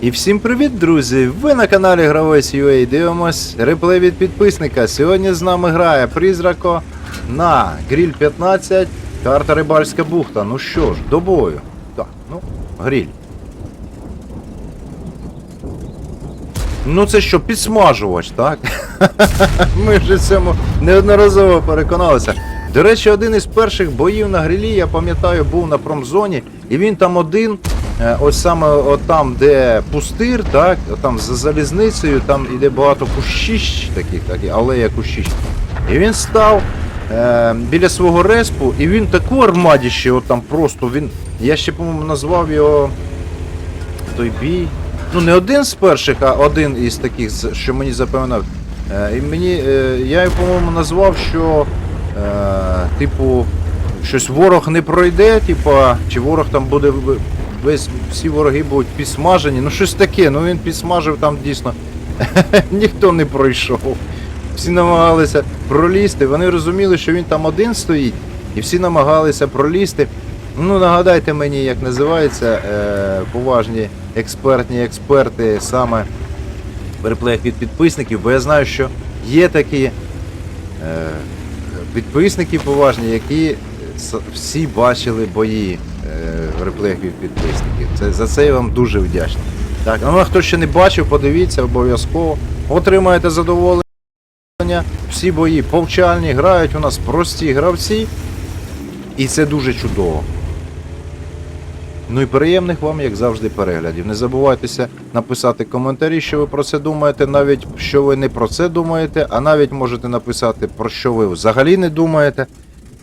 І всім привіт, друзі! Ви на каналі Гравець UA дивимось реплей від підписника. Сьогодні з нами грає Призрако на Гріль 15, карта Рибальська бухта. Ну що ж, до бою. Так, ну, гріль. Ну це що, підсмажувач, так? Ми вже цьому неодноразово переконалися. До речі, один із перших боїв на грилі, я пам'ятаю, був на промзоні, і він там один, ось саме от там, де пустир, так, там за залізницею, там іде багато кущищ таких, так, алея кущищ. І він став е, біля свого респу, і він таку армадіще, от там просто він. Я ще, по-моєму, назвав його той бій. Ну, не один з перших, а один із таких, що мені запевнив. Е, і мені, е, я його, по-моєму, назвав, що, е, типу, щось ворог не пройде, типа, чи ворог там буде весь, всі вороги будуть підсмажені. Ну, щось таке, ну він підсмажив там дійсно. Ніхто не пройшов. Всі намагалися пролізти. Вони розуміли, що він там один стоїть, і всі намагалися пролізти. Ну, нагадайте мені, як називається е, поважні експертні експерти саме в від підписників, бо я знаю, що є такі е, підписники поважні, які всі бачили бої е, в від підписників. Це, за це я вам дуже вдячний. Так, ну а хто ще не бачив, подивіться обов'язково. Отримаєте задоволення. Всі бої повчальні, грають у нас прості гравці. І це дуже чудово. Ну і приємних вам, як завжди, переглядів. Не забувайтеся написати коментарі, що ви про це думаєте, навіть що ви не про це думаєте, а навіть можете написати, про що ви взагалі не думаєте.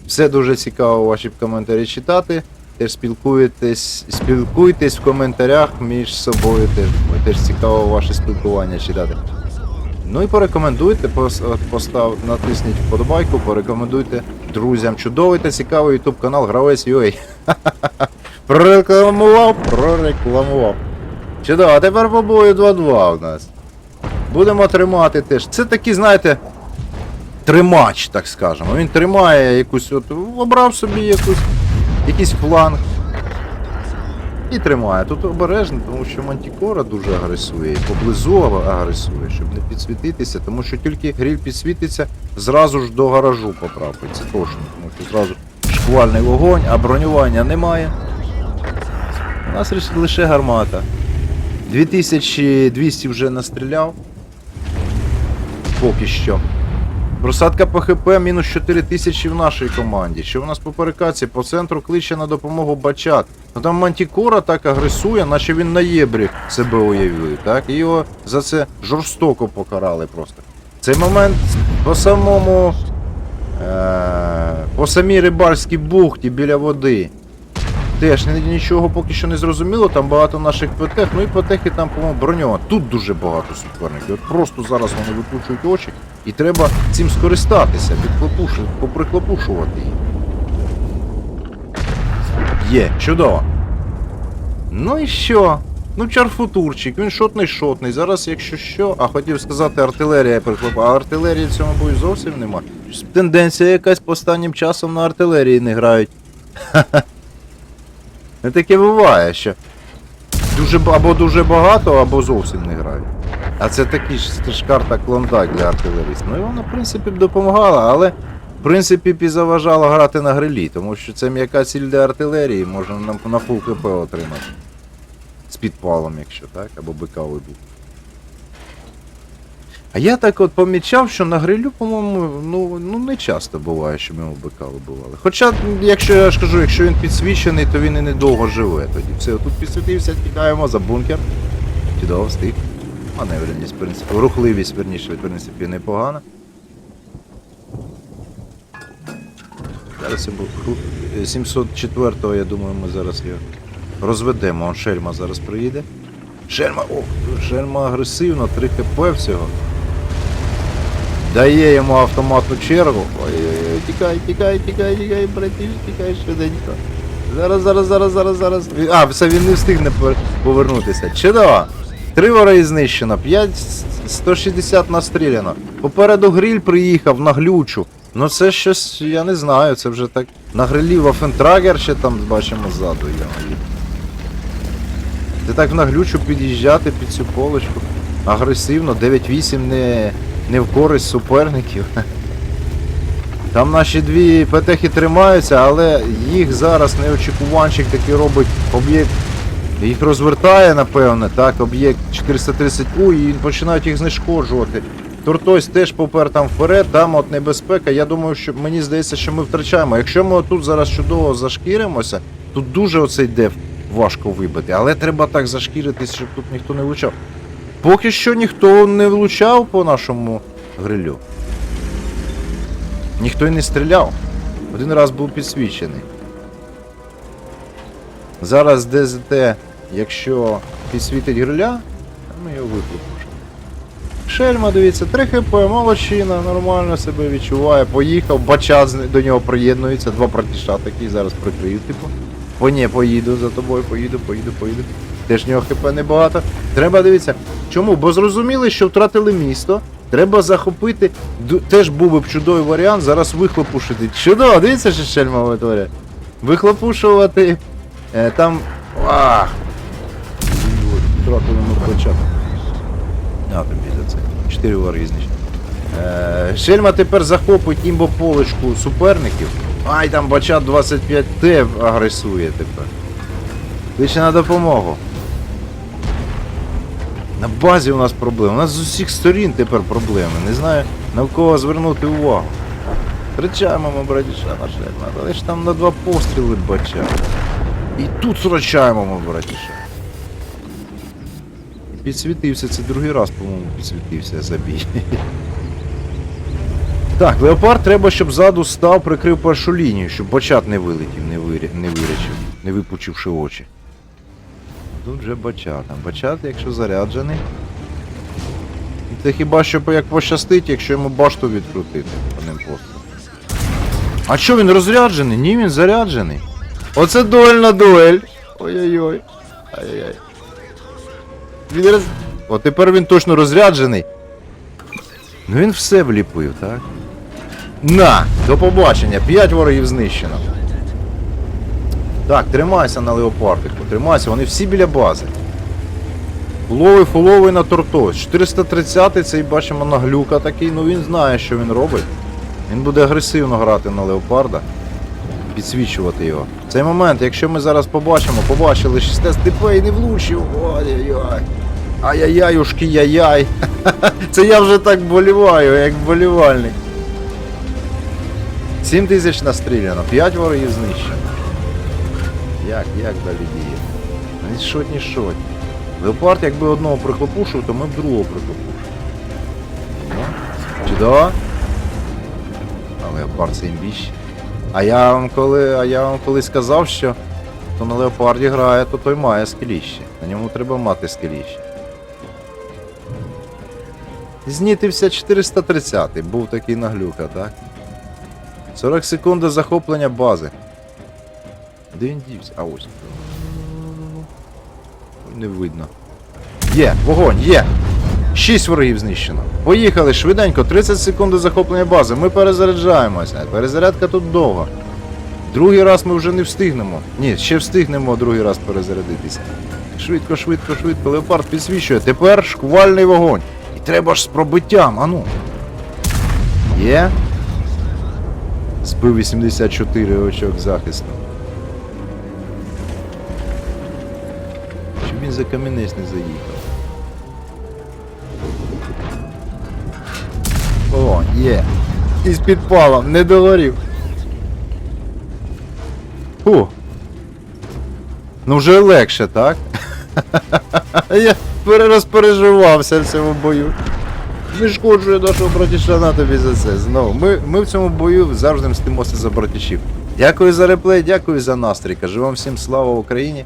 Все дуже цікаво ваші коментарі читати. Теж спілкуєтесь, спілкуйтесь в коментарях між собою. Теж, теж цікаво ваше спілкування читати. Ну і порекомендуйте, постав, натисніть вподобайку, порекомендуйте друзям. Чудовий та цікавий YouTube канал Гравець UA. Прорекламував, прорекламував. Чудово, а тепер по бою 2-2 у нас. Будемо тримати теж. Це такий, знаєте, тримач, так скажемо. Він тримає якусь, от, обрав собі якусь, якийсь фланг. І тримає. Тут обережно, тому що Мантікора дуже агресує. Поблизу агресує, щоб не підсвітитися, тому що тільки гріль підсвітиться, зразу ж до гаражу потрапить. Це точно, тому що зразу шквальний вогонь, а бронювання немає. У нас лише гармата. 2200 вже настріляв. Поки що. Просадка по ХП мінус 4000 в нашій команді. Що в нас по перекаці? По центру кличе на допомогу бачат. Ну там Мантікора так агресує, наче він на єбрі себе уявив, так? І його за це жорстоко покарали просто. Цей момент по самому. Е- по самій рибальській бухті біля води. Теж ні- нічого поки що не зрозуміло, там багато наших ПТХ, ну і ПТХи там, по-моєму, броньовано. Тут дуже багато суперників. От просто зараз вони випучують очі, і треба цим скористатися, поприклопушувати їх. Є, чудово. Ну і що? Ну, чарфутурчик, він шотний шотний. Зараз, якщо що, а хотів сказати, артилерія приклопа, а артилерії в цьому бою зовсім нема. Тенденція якась останнім часом на артилерії не грають. Не таке буває, що дуже, або дуже багато, або зовсім не грають. А це такі ж карта клондайк для артилерістів. Ну і вона, в принципі, б допомагала, але в принципі б і заважала грати на грилі, тому що це м'яка ціль для артилерії, можна на, на фул КП отримати. З підпалом, якщо так, або БК був. А я так от помічав, що на грилю, по-моєму, ну, ну не часто буває, що ми у бика вибивали. Хоча, якщо я ж кажу, якщо він підсвічений, то він і недовго живе тоді. Все, тут підсвітився, тікаємо за бункер. Чудово, встиг. Маневреність, в принципі. Рухливість, верніше, в принципі, непогана. Зараз я був. 704-го, я думаю, ми зараз його розведемо. Он шельма зараз приїде. Шельма, о, шельма агресивно, 3 хп всього. Дає йому автоматну чергу. Ой-ой-ой, тікай, тікай, тікай, тікай, братіш, тікай швиденько. Зараз, зараз, зараз, зараз, зараз. А, все, він не встигне повернутися. Чудово. Три вороги знищено, 5 160 настріляно. Попереду гриль приїхав на глючу. Ну це щось, я не знаю, це вже так. На грилі Вафентрагер ще там бачимо ззаду. Ти так наглючу під'їжджати під цю полочку. Агресивно, 9-8 не, не в користь суперників. Там наші дві петехи тримаються, але їх зараз неочікуванчик такий робить об'єкт. Їх розвертає, напевне, так, об'єкт 430 у і починають їх знешкоджувати. Тортось теж попер там вперед, там от небезпека. Я думаю, що мені здається, що ми втрачаємо. Якщо ми тут зараз чудово зашкіримося, тут дуже оцей деф важко вибити. Але треба так зашкіритись, щоб тут ніхто не влучав. Поки що ніхто не влучав по нашому грилю. Ніхто й не стріляв. Один раз був підсвічений. Зараз ДЗТ, якщо підсвітить гриля, ми його виключимо. Шельма, дивіться, 3 хп, молодчина, нормально себе відчуває. Поїхав, бачат до нього приєднується, два братіша такі, зараз прикрию, типу. О, ні, поїду за тобою, поїду, поїду, поїду. Теж нього хп небагато. Треба дивитися. Чому? Бо зрозуміли, що втратили місто. Треба захопити. Теж був б чудовий варіант, зараз вихлопушити. Чудово, дивіться, що шельма витворяє. Вихлопушувати. Е, там. Ах! Втратили ми початок. На тобі за це. Чотири вари знищені. Е, Шельма тепер захопить імбополочку суперників. Ай, там бачат 25Т агресує тепер. Кличе на допомогу. На базі у нас проблеми. У нас з усіх сторін тепер проблеми. Не знаю на кого звернути увагу. Втрачаємо ми братіша на але ж там на два постріли бачать. І тут втрачаємо ми братіша. Підсвітився, це другий раз, по-моєму, підсвітився забій. Так, леопард треба, щоб ззаду став, прикрив першу лінію, щоб бачат не вилетів, не вирячив, не випучивши очі. Тут вже бачат. Бачат, якщо заряджений. Це хіба що як пощастить, якщо йому башту відкрутити одним пострілом. А що він розряджений? Ні, він заряджений. Оце дуельна дуель. Ой-ой-ой. Ай-яй-яй. Він роз... О, тепер він точно розряджений. Ну він все вліпив, так? На! До побачення! П'ять ворогів знищено. Так, тримайся на леопардику, тримайся, вони всі біля бази. Фуловий, фуловий на тортос. 430-й цей бачимо наглюка такий, ну він знає, що він робить. Він буде агресивно грати на леопарда. Підсвічувати його. В цей момент, якщо ми зараз побачимо, побачили 6 ТП і не влучив. Ой-ой-ой. Ай-яй-яй, ушки яй-яй. Це я вже так боліваю, як болівальник. 7 тисяч настріляно, 5 ворогів знищено. Як, як далі діє? Ні шот, ні шот. Леопард, якби одного прихлопушив, то ми б другого прихлопушили. Ну, Чудово. А леопард це імбіщ. А я вам коли, а я вам коли сказав, що хто на леопарді грає, то той має скеліще. На ньому треба мати скеліще. Знітився 430 був такий наглюка, так? 40 секунд до захоплення бази. Де він дівся? А ось. Не видно. Є, вогонь, є! Шість ворогів знищено. Поїхали швиденько, 30 секунд до захоплення бази. Ми перезаряджаємося. Перезарядка тут довга. Другий раз ми вже не встигнемо. Ні, ще встигнемо другий раз перезарядитися. Швидко, швидко, швидко. Леопард підсвічує. Тепер шквальний вогонь. І треба ж з пробиттям, ану. Є. Збив 84 очок захисту. За камінець не заїхав. О, є. Із підпалом, не догорів. Фу. Ну вже легше, так? Я перерозпереживався в цьому бою. Знешкоджує нашого братіша на тобі за це. Знову. Ми, ми в цьому бою завжди мстимося за братішів. Дякую за реплей, дякую за настрій. Кажу вам всім слава Україні